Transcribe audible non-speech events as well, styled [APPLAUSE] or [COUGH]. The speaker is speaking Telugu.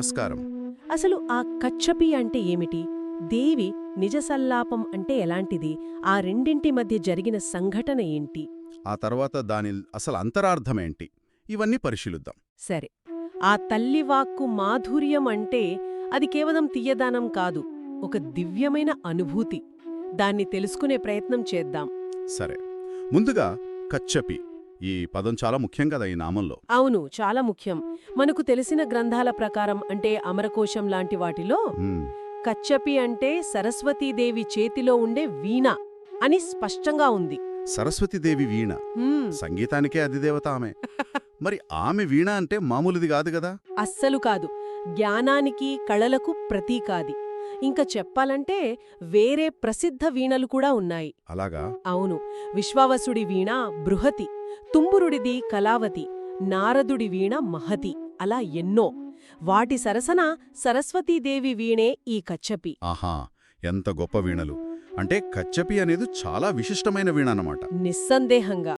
నమస్కారం. అసలు ఆ కచ్చపి అంటే ఏమిటి? దేవి నిజ సల్లాపం అంటే ఎలాంటిది? ఆ రెండింటి మధ్య జరిగిన సంఘటన ఏంటి? ఆ తర్వాత దాని అసలు అంతరార్థమేంటి ఇవన్నీ పరిశీలిద్దాం. సరే. ఆ తల్లివాక్కు మాధుర్యం అంటే అది కేవలం తీయదానం కాదు ఒక దివ్యమైన అనుభూతి. దాన్ని తెలుసుకునే ప్రయత్నం చేద్దాం. సరే. ముందుగా కచ్చపి. ఈ పదం చాలా ముఖ్యం కదా ఈ నామంలో. అవును చాలా ముఖ్యం. మనకు తెలిసిన గ్రంథాల ప్రకారం అంటే అమరకోశం లాంటి వాటిలో కచ్చపి అంటే సరస్వతీదేవి చేతిలో ఉండే వీణ అని స్పష్టంగా ఉంది. సరస్వతీదేవి వీణ? సంగీతానికే అధిదేవత ఆమె. [LAUGHS] మరి ఆమె వీణ అంటే మామూలుది కాదు కదా? అస్సలు కాదు. జ్ఞానానికి కళలకు ప్రతీకాది. ఇంకా చెప్పాలంటే వేరే ప్రసిద్ధ వీణలు కూడా ఉన్నాయి. అలాగా? అవును. విశ్వావసుడి వీణ బృహతి. తుంబురుడిది కళావతి నారదుడి వీణ మహతి అలా ఎన్నో. వాటి సరసన సరస్వతీదేవి వీణే ఈ కచ్చపి. ఆహా ఎంత గొప్ప వీణలు. అంటే కచ్చపి అనేది చాలా విశిష్టమైన వీణ అన్నమాట. నిస్సందేహంగా.